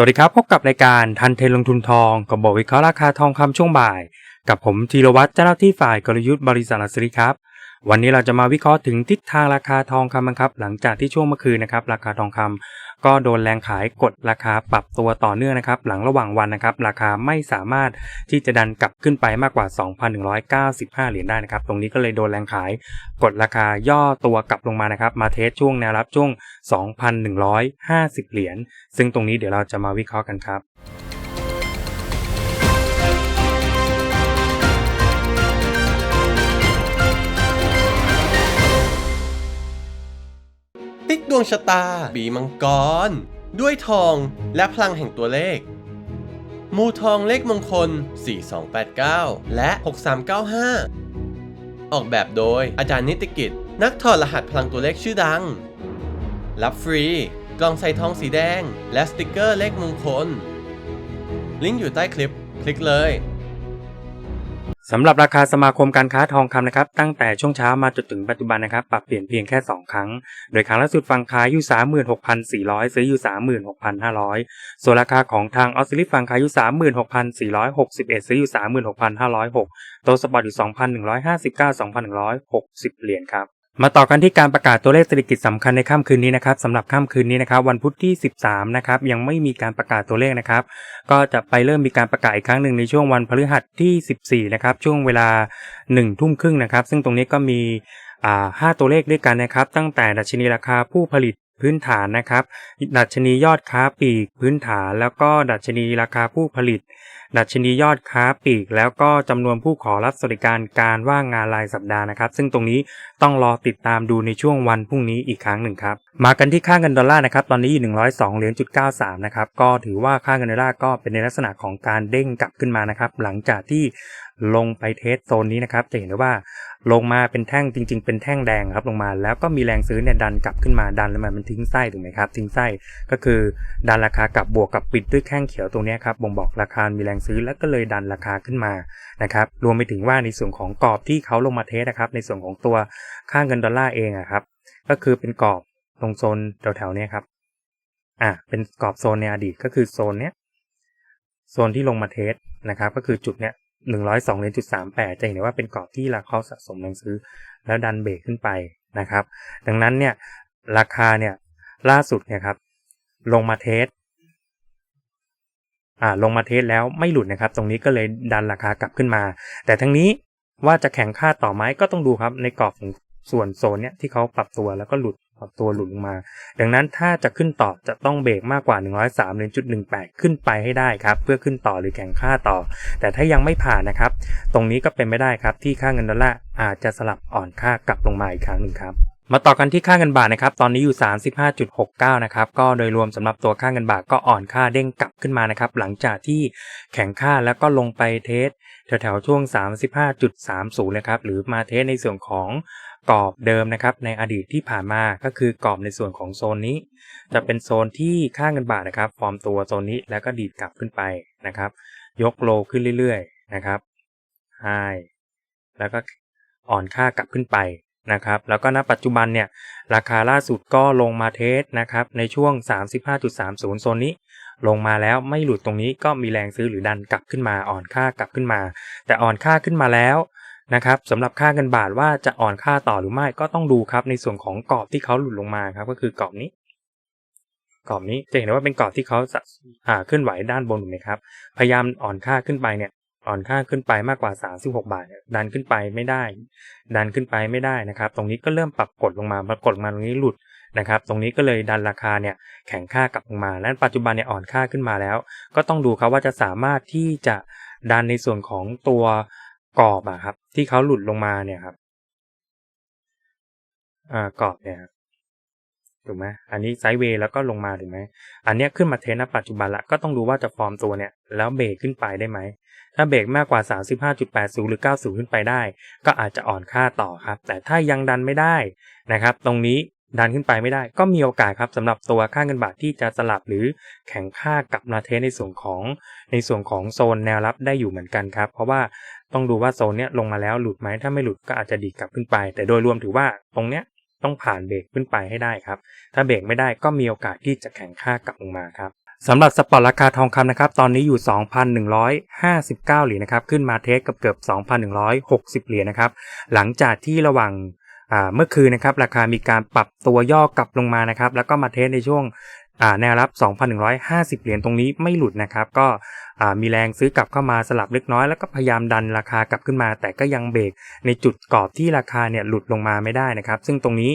สวัสดีครับพบกับรายการทันเทนลงทุนทองกับบอวิเคราะห์ราคาทองคำช่วงบ่าย กับผมธีรวัตรเจ้าหน้าที่ฝ่ายกลยุทธ์บริษัทลักษรีครับ วันนี้เราจะมาวิเคราะห์ถึงทิศทางราคาทองคำกันครับ หลังจากที่ช่วงเมื่อคืนนะครับ ราคาทองคำก็โดนแรงขายกดราคาปรับตัวต่อเนื่องนะครับ หลังระหว่างวันนะครับ ราคาไม่สามารถที่จะดันกลับขึ้นไปมากกว่า 2,195 เหรียญได้นะครับ ตรงนี้ก็เลยโดนแรงขายกดราคาย่อตัวกลับลงมานะครับ มาเทสช่วงแนวรับช่วง 2,150 เหรียญซึ่งตรงนี้เดี๋ยวเราจะมาวิเคราะห์กันครับ ดวงชะตาบีมังกร ด้วยทองและพลังแห่งตัวเลข มูทองเลขมงคล 4289 และ 6395 ออกแบบโดยอาจารย์นิติกิจ นักถอดรหัสพลังตัวเลขชื่อดัง รับฟรี กล่องใส่ทองสีแดง และสติกเกอร์เลขมงคล ลิงก์อยู่ใต้คลิป คลิกเลย สำหรับราคาสมาคมการค้าทองคำนะครับตั้งแต่ช่วงเช้ามาจนถึงปัจจุบันนะครับปรับเปลี่ยนเพียงแค่ 2 ครั้ง โดยครั้งล่าสุดฟังขายอยู่ 36,400 ซื้ออยู่ 36,500 ส่วนราคาของทางออสซิลิฟังขายอยู่ 36,461 ซื้ออยู่ 36,506 โตสปอร์ตอยู่ 2,159 2,160 เหรียญครับ มาต่อกันที่การประกาศตัวเลขเศรษฐกิจสำคัญในค่ำคืนนี้นะครับสำหรับค่ำคืนนี้นะครับ วันพุธที่ 13 นะครับ ยังไม่มีการประกาศตัวเลขนะครับ ก็จะไปเริ่มมีการประกาศอีกครั้งหนึ่งในช่วงวันพฤหัสที่ 14 นะครับ ช่วงเวลา1ทุ่มครึ่งนะครับ ซึ่งตรงนี้ก็มีอ่าห้าตัวเลขด้วยกันนะครับ ตั้งแต่ดัชนีราคาผู้ผลิตพื้นฐานนะครับ ดัชนียอดค้าปลีกพื้นฐาน แล้วก็ดัชนีราคาผู้ผลิต ดัชนียอดค้าปลีก แล้วก็จำนวนผู้ขอรับสวัสดิการการว่างงานรายสัปดาห์นะครับ ซึ่งตรงนี้ ต้องรอติดตามดูในช่วงวันพรุ่งนี้อีกครั้งหนึ่งครับ มากันที่ค่าเงินดอลลาร์นะครับ ตอนนี้อยู่102เหรียญจุด93นะครับ ก็ถือว่าค่าเงินดอลลาร์ก็เป็นในลักษณะของการเด้งกลับขึ้นมานะครับ หลังจากที่ลงไปเทสโซนนี้นะครับ จะเห็นได้ว่าลงมาเป็นแท่งจริง ๆ เป็นแท่งแดงครับลงมา แล้วก็มีแรงซื้อเนี่ยดันกลับขึ้นมาดันแล้วมันมันทิ้งไส้ถูกไหมครับ ทิ้งไส้ก็คือดันราคากลับบวกกับปิดด้วยแท่งเขียวตรงนี้ครับบ่งบอกราคา มีแรงซื้อแล้วก็เลยดันราคาขึ้นมานะครับ รวมไปถึงว่าในส่วนของกรอบที่เขาลงมาเทสนะครับ ในส่วนของตัวค่าเงินดอลลาร์เองอะครับ ก็คือเป็นกรอบตรงโซนแถวๆนี้ครับ อะ เป็นกรอบโซนในอดีตก็คือโซนเนี้ย โซนที่ลงมาเทสนะครับ ก็คือจุดเนี้ยหนึ่งร้อยสองเหรียญจุดสามแปดจะเห็นได้ว่าเป็นกรอบที่ราคาสะสมแรงซื้อ แล้วดันเบรกขึ้นไปนะครับ ดังนั้นเนี่ยราคาเนี่ยล่าสุดเนี่ยครับ ลงมาเทสอ่าลงมาเทสแล้วไม่หลุดนะครับ ตรงนี้ก็เลยดันราคากลับขึ้นมา แต่ทั้งนี้ ว่าจะแข่งค่าต่อไหมก็ต้องดูครับ ในกรอบของส่วนโซนเนี้ยที่เขาปรับตัวแล้วก็หลุดปรับตัวหลุดลงมา ดังนั้นถ้าจะขึ้นต่อจะต้องเบรกมากกว่า 103เลนจุด18 ขึ้นไปให้ได้ครับ เพื่อขึ้นต่อหรือแข่งค่าต่อ แต่ถ้ายังไม่ผ่านนะครับ ตรงนี้ก็เป็นไม่ได้ครับที่ค่าเงินดอลลาร์อาจจะสลับอ่อนค่ากลับลงมาอีกครั้งหนึ่งครับ มาต่อกันที่ค่าเงินบาทนะครับ ตอนนี้อยู่ 35.69 นะครับ ก็โดยรวมสำหรับตัวค่าเงินบาทก็อ่อนค่าเด้งกลับขึ้นมานะครับ หลังจากที่แข่งค่าแล้วก็ลงไปเทสแถวๆช่วง 35.30เลยครับ หรือมาเทสในส่วนของกรอบเดิมนะครับ ในอดีตที่ผ่านมาก็คือกรอบในส่วนของโซนนี้ จะเป็นโซนที่ค่าเงินบาทนะครับ ฟอร์มตัวโซนนี้แล้วก็ดีดกลับขึ้นไปนะครับ ยกโลขึ้นเรื่อยๆนะครับไฮแล้วก็อ่อนค่ากลับขึ้นไป นะครับแล้วก็ณปัจจุบันเนี่ยราคาล่าสุดก็ลงมาเทสนะครับในช่วง 35.30 โซนนี้ ลงมาแล้วไม่หลุดตรงนี้ก็มีแรงซื้อหรือดันกลับขึ้นมาอ่อนค่ากลับขึ้นมา แต่อ่อนค่าขึ้นมาแล้วนะครับสำหรับค่าเงินบาทว่าจะอ่อนค่าต่อหรือไม่ก็ต้องดูครับในส่วนของกรอบที่เขาหลุดลงมาครับก็คือกรอบนี้กรอบนี้จะเห็นได้ว่าเป็นกรอบที่เขาอ่าเคลื่อนไหวด้านบนถูกไหมครับ พยายามอ่อนค่าขึ้นไปเนี่ย อ่อนค่าขึ้นไปมากกว่า 36 บาท ดันขึ้นไปไม่ได้ ดันขึ้นไปไม่ได้นะครับ ตรงนี้ก็เริ่มปรับกดลงมาปรากฏมาตรงนี้หลุดนะครับ ตรงนี้ก็เลยดันราคาเนี่ยแข็งค่ากลับลงมา และปัจจุบันเนี่ยอ่อนค่าขึ้นมาแล้ว ก็ต้องดูครับว่าจะสามารถที่จะดันในส่วนของตัวกรอบอะครับ ที่เขาหลุดลงมาเนี่ยครับอ่ากรอบเนี่ยครับถูกไหมอันนี้ไซด์เวย์แล้วก็ลงมาถูกไหม อันนี้ขึ้นมาเทรนณปัจจุบันละก็ต้องดูว่าจะฟอร์มตัวเนี่ย แล้วเบรกขึ้นไปได้ไหม ถ้าเบรกมากกว่า 35.80 หรือ 90 ขึ้นไปได้ ก็อาจจะอ่อนค่าต่อครับ แต่ถ้ายังดันไม่ได้นะครับ ตรงนี้ดันขึ้นไปไม่ได้ ก็มีโอกาสครับสำหรับตัวค่าเงินบาทที่จะสลับหรือแข็งค่ากับนาเทสในส่วนของในส่วนของโซนแนวรับได้อยู่เหมือนกันครับ เพราะว่าต้องดูว่าโซนเนี้ยลงมาแล้วหลุดไหมถ้าไม่หลุดก็อาจจะดีกลับขึ้นไป แต่โดยรวมถือว่าตรงเนี้ยต้องผ่านเบรกขึ้นไปให้ได้ครับ ถ้าเบรกไม่ได้ก็มีโอกาสที่จะแข็งค่ากลับลงมาครับ สำหรับสปอร์ตราคาทองคำนะครับ ตอนนี้อยู่ 2,159 เหรียญนะครับ ขึ้นมาเทสกับเกือบ 2,160 เหรียญนะครับ หลังจากที่ระหว่างเมื่อคืนนะครับ ราคามีการปรับตัวย่อกลับลงมานะครับ แล้วก็มาเทสในช่วง แนวรับ 2,150 เหรียญตรงนี้ไม่หลุดนะครับ ก็มีแรงซื้อกลับเข้ามาสลับเล็กน้อยแล้วก็พยายามดันราคากลับขึ้นมา แต่ก็ยังเบรกในจุดกรอบที่ราคาเนี่ยหลุดลงมาไม่ได้นะครับ ซึ่งตรงนี้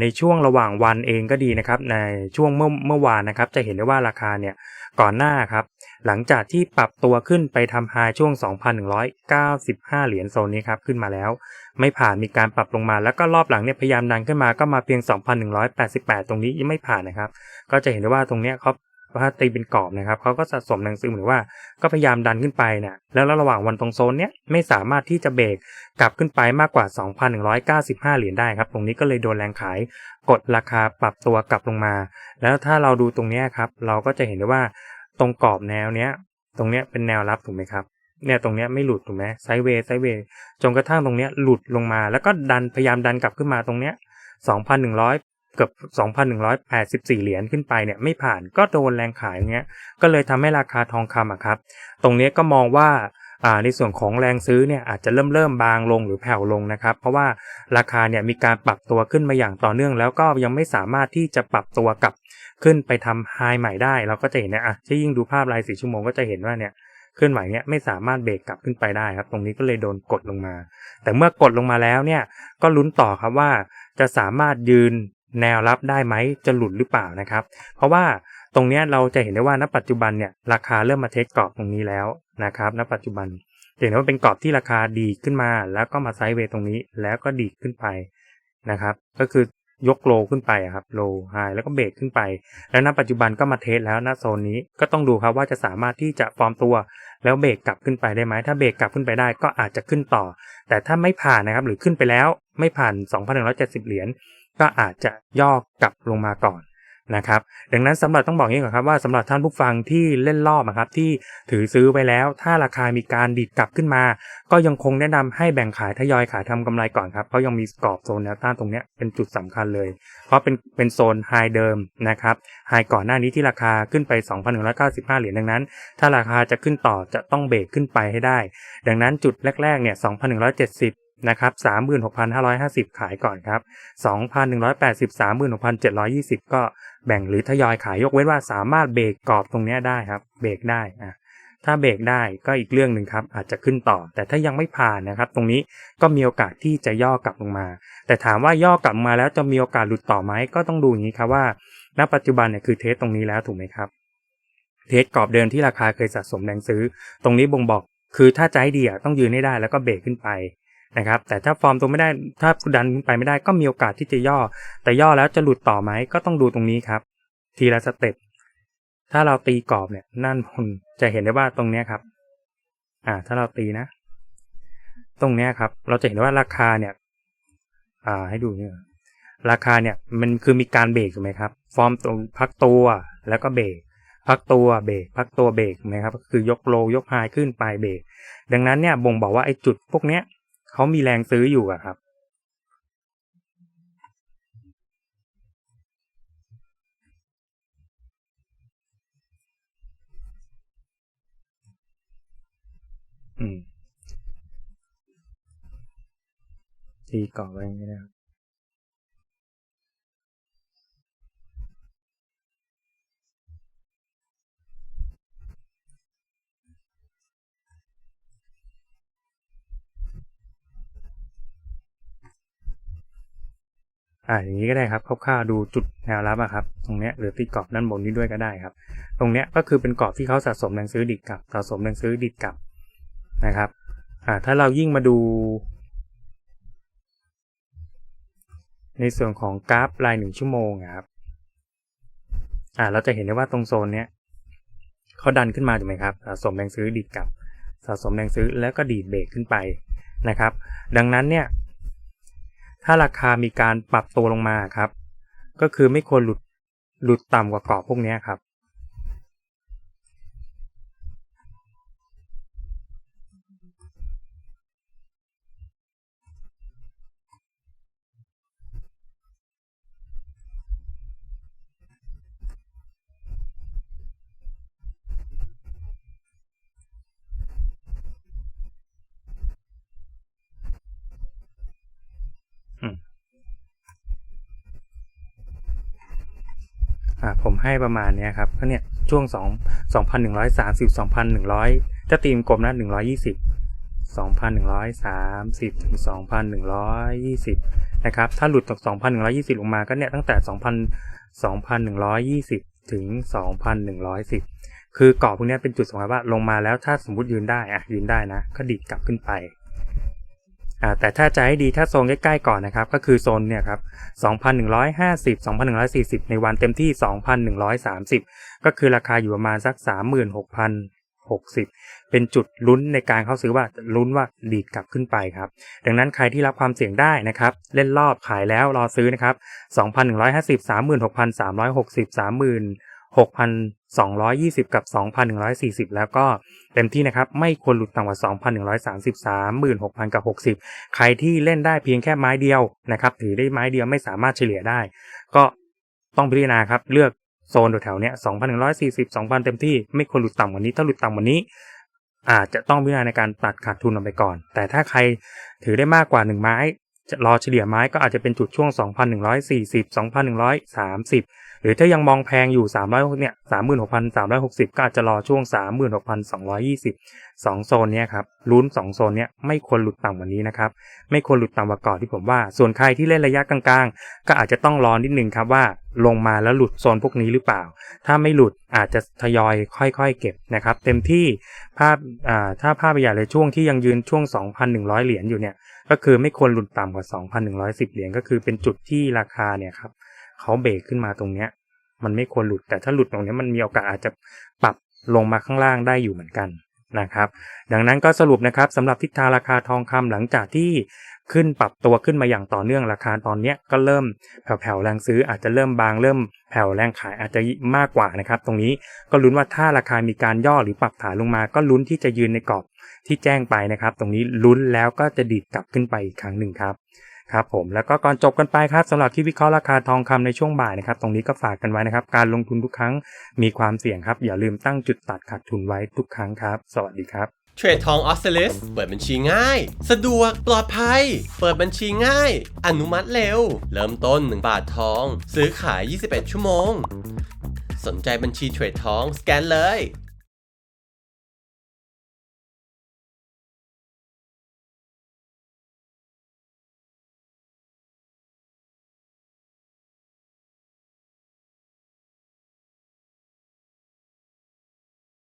ในช่วงระหว่างวันเองก็ดีนะครับ ในช่วงเมื่อเมื่อวานนะครับ จะเห็นได้ว่าราคาเนี่ยก่อนหน้าครับ หลังจากที่ปรับตัวขึ้นไปทำไฮช่วง 2,195 เหรียญโซนนี้ครับขึ้นมาแล้ว ไม่ผ่านมีการปรับลงมา แล้วก็รอบหลังเนี่ยพยายามดันขึ้นมาก็มาเพียง 2,188 ตรงนี้ยังไม่ผ่านนะครับ ก็จะเห็นได้ว่าตรงเนี้ยเขาถ้าตีเป็นกรอบนะครับเขาก็สะสมแรงซื้อหรือว่าก็พยายามดันขึ้นไปเนี่ยแล้วระหว่างวันตรงโซนเนี้ยไม่สามารถที่จะเบรกกลับขึ้นไปมากกว่า 2,195 เหรียญได้ครับ ตรงนี้ก็เลยโดนแรงขายกดราคาปรับตัวกลับลงมา แล้วถ้าเราดูตรงนี้ครับเราก็จะเห็นได้ว่า ตรงกรอบแนวเนี้ย ตรงเนี้ยเป็นแนวรับถูกไหมครับ เนี่ยตรงเนี้ยไม่หลุดถูกไหมไซเวย์ไซเวย์จนกระทั่งตรงเนี้ยหลุดลงมา แล้วก็ดันพยายามดันกลับขึ้นมาตรงเนี้ย2,100เกือบ2,184 เหรียญขึ้นไปเนี่ยไม่ผ่านก็โดนแรงขายอย่างเงี้ยก็เลยทำให้ราคาทองคำอะครับ ตรงเนี้ยก็มองว่าอ่าในส่วนของแรงซื้อเนี่ยอาจจะเริ่มเริ่มบางลงหรือแผ่วลงนะครับ เพราะว่าราคาเนี่ยมีการปรับตัวขึ้นมาอย่างต่อเนื่อง แล้วก็ยังไม่สามารถที่จะปรับตัวกับ ขึ้นไปทำไฮใหม่ได้เราก็จะเห็นนะอะที่ยิ่งดูภาพรายสี่ชั่วโมงก็จะเห็นว่าเนี่ยเคลื่อนไหวเนี่ยไม่สามารถเบรกกลับขึ้นไปได้ครับ ตรงนี้ก็เลยโดนกดลงมา แต่เมื่อกดลงมาแล้วเนี่ยก็ลุ้นต่อครับว่าจะสามารถยืนแนวรับได้ไหมจะหลุดหรือเปล่านะครับ เพราะว่าตรงนี้เราจะเห็นได้ว่าณปัจจุบันเนี่ยราคาเริ่มมาเทคกรอบตรงนี้แล้วนะครับณปัจจุบันเห็นว่าเป็นกรอบที่ราคาดีขึ้นมา แล้วก็มาไซด์เวย์ตรงนี้แล้วก็ดีขึ้นไปนะครับ ก็คือ ยกโลขึ้นไปอะครับโลไฮแล้วก็เบรกขึ้นไป แล้วณปัจจุบันก็มาเทสแล้วณโซนนี้ก็ต้องดูครับว่าจะสามารถที่จะฟอร์มตัว แล้วเบรกกลับขึ้นไปได้ไหมถ้าเบรกกลับขึ้นไปได้ก็อาจจะขึ้นต่อ แต่ถ้าไม่ผ่านนะครับหรือขึ้นไปแล้วไม่ผ่าน 2,170 เหรียญก็อาจจะย่อกลับลงมาก่อน นะครับ ดังนั้นสำหรับต้องบอกงนี้ก่อนครับว่าสำหรับท่านผู้ฟังที่เล่นรอบอะครับที่ถือซื้อไปแล้ว ถ้าราคามีการดีดกลับขึ้นมา ก็ยังคงแนะนำให้แบ่งขายทยอยขายทำกำไรก่อนครับเพราะยังมีกรอบโซนแนวต้านตรงนี้เป็นจุดสำคัญเลย เพราะเป็นเป็นโซนไฮเดิมนะครับไฮก่อนหน้านี้ที่ราคาขึ้นไป 2,195 เหรียญดังนั้น ถ้าราคาจะขึ้นต่อจะต้องเบรกขึ้นไปให้ได้ ดังนั้นจุดแรกๆเนี่ย2,170 นะครับ36,550 ขายก่อนครับ2,180 36,720 ก็แบ่งหรือทยอยขายยกเว้นว่าสามารถเบรกกรอบตรงนี้ได้ครับเบรกได้อะถ้าเบรกได้ก็อีกเรื่องหนึ่งครับ อาจจะขึ้นต่อ แต่ถ้ายังไม่ผ่านนะครับ ตรงนี้ก็มีโอกาสที่จะย่อกลับลงมา แต่ถามว่าย่อกลับมาแล้วจะมีโอกาสหลุดต่อไหมก็ต้องดูอย่างนี้ครับว่า ณ ปัจจุบันเนี่ยคือเทสตรงนี้แล้วถูกไหมครับ เทสกรอบเดิมที่ราคาเคยสะสมแรงซื้อ ตรงนี้บ่งบอก คือถ้าให้ดีอะต้องยืนให้ได้แล้วก็เบรกขึ้นไป นะครับแต่ถ้าฟอร์มตัวไม่ได้ถ้าดันไปไม่ได้ก็มีโอกาสที่จะย่อ แต่ย่อแล้วจะหลุดต่อไหมก็ต้องดูตรงนี้ครับ ทีละสเต็ปถ้าเราตีกรอบเนี่ยนั่นผมจะเห็นได้ว่าตรงเนี้ยครับ อ่า ถ้าเราตีนะ ตรงเนี้ยครับ เราจะเห็นว่าราคาเนี่ย อ่าให้ดูเนี่ยราคาเนี่ย มันคือมีการเบรกถูกไหมครับ ฟอร์มตรงพักตัวแล้วก็เบรกพักตัวเบรกพักตัวเบรกไหมครับ คือยกโลยกไฮขึ้นไปเบรกดังนั้นเนี่ยบ่งบอกว่าไอ้จุดพวกเนี้ย เขามีแรงซื้ออยู่อะครับ อืมตีก่อไว้อย่างนี้นะครับ อ่าอย่างนี้ก็ได้ครับคร่าวๆดูจุดแนวรับอะครับตรงเนี้ยหรือตีกรอบด้านบนนี้ด้วยก็ได้ครับ ตรงเนี้ยก็คือเป็นกรอบที่เขาสะสมแรงซื้อดิดกลับสะสมแรงซื้อดิดกลับนะครับอ่าถ้าเรายิ่งมาดู ในส่วนของกราฟรายหนึ่งชั่วโมงอะครับอ่าเราจะเห็นได้ว่าตรงโซนเนี้ยเขาดันขึ้นมาถูกไหมครับสะสมแรงซื้อดีดกลับ สะสมแรงซื้อแล้วก็ดีดเบรกขึ้นไปนะครับ ดังนั้นเนี่ย ถ้าราคามีการปรับตัวลงมาครับ ก็คือไม่ควรหลุดหลุดต่ำกว่ากรอบพวกนี้ครับ อ่าผมให้ประมาณเนี้ยครับก็เนี่ยช่วง 2 2,130 2,100 ถ้าตีมกลมนะ120 2,130ถึง2,120 นะครับ ถ้าหลุดจาก 2,120 ลงมาก็เนี่ยตั้งแต่ 2,000 2,120 ถึง 2,110 คือเกาะพวกนี้เป็นจุดสำคัญว่าลงมาแล้วถ้าสมมติยืนได้อะยืนได้นะ ก็ดีดกลับขึ้นไป แต่ถ้าจะให้ดีถ้าโซนใกล้ๆก่อนนะครับ ก็คือโซนเนี่ยครับ 2,150 2,140 ในวันเต็มที่ 2,130 ก็คือราคาอยู่ประมาณสัก 36,060 เป็นจุดลุ้นในการเข้าซื้อว่าลุ้นว่าดีดกลับขึ้นไปครับ ดังนั้นใครที่รับความเสี่ยงได้นะครับ เล่นรอบขายแล้วรอซื้อนะครับ 2,150-36,360-36,600 220 กับ 2,140 แล้วก็เต็มที่นะครับ ไม่ควรหลุดต่ำกว่า 2,130 36,000 กับ 60 ใครที่เล่นได้เพียงแค่ไม้เดียวนะครับถือได้ไม้เดียวไม่สามารถเฉลี่ยได้ ก็ต้องพิจารณาครับ เลือกโซนแถวๆเนี้ย2,140 2,000 เต็มที่ไม่ควรหลุดต่ำกว่านี้ถ้าหลุดต่ำกว่านี้ อาจจะต้องพิจารณาในการตัดขาดทุนออกไปก่อน แต่ถ้าใครถือได้มากกว่า 1 ไม้ จะรอเฉลี่ยไม้ก็อาจจะเป็นจุดช่วง 2,140 2,130 หรือถ้ายังมองแพงอยู่ 300เนี่ย36,360 ก็อาจจะรอช่วง 36,220 2 โซนเนี้ยครับลุ้น 2 โซนเนี้ยไม่ควรหลุดต่ำกว่านี้นะครับ ไม่ควรหลุดต่ำกว่าก่อนที่ผมว่า ส่วนใครที่เล่นระยะกลางๆ ก็อาจจะต้องรอนิดนึงครับว่าลงมาแล้วหลุดโซนพวกนี้หรือเปล่า ถ้าไม่หลุดอาจจะทยอยค่อยๆ เก็บนะครับ เต็มที่ภาพถ้าภาพใหญ่เลยช่วงที่ยังยืนช่วง 2,100 เหรียญอยู่เนี่ย ก็คือไม่ควรหลุดต่ำกว่า 2,110 เหรียญก็คือเป็นจุดที่ราคาเนี่ยครับ เขาเบรกขึ้นมาตรงเนี้ย มันไม่ควรหลุดแต่ถ้าหลุดตรงนี้มันมีโอกาสอาจจะปรับลงมาข้างล่างได้อยู่เหมือนกันนะครับ ดังนั้นก็สรุปนะครับสำหรับทิศทางราคาทองคำหลังจากที่ขึ้นปรับตัวขึ้นมาอย่างต่อเนื่องราคาตอนนี้ก็เริ่มแผ่วๆแรงซื้ออาจจะเริ่มบางเริ่มแผ่วแรงขายอาจจะมากกว่านะครับ ตรงนี้ก็ลุ้นว่าถ้าราคามีการย่อหรือปรับฐานลงมา ก็ลุ้นที่จะยืนในกรอบที่แจ้งไปนะครับ ตรงนี้ลุ้นแล้วก็จะดีดกลับขึ้นไปอีกครั้งหนึ่งครับ ครับผมแล้วก็ก่อนจบกันไปครับสำหรับที่วิเคราะห์ราคาทองคำในช่วงบ่ายนะครับตรงนี้ก็ฝากกันไว้นะครับ การลงทุนทุกครั้งมีความเสี่ยงครับ อย่าลืมตั้งจุดตัดขาดทุนไว้ทุกครั้งครับ สวัสดีครับเทรดทองออสเตรลิสเปิดบัญชีง่าย สะดวกปลอดภัย เปิดบัญชีง่าย อนุมัติเร็ว เริ่มต้น 1 บาททอง ซื้อขาย 21 ชั่วโมง สนใจบัญชีเทรดทองสแกนเลย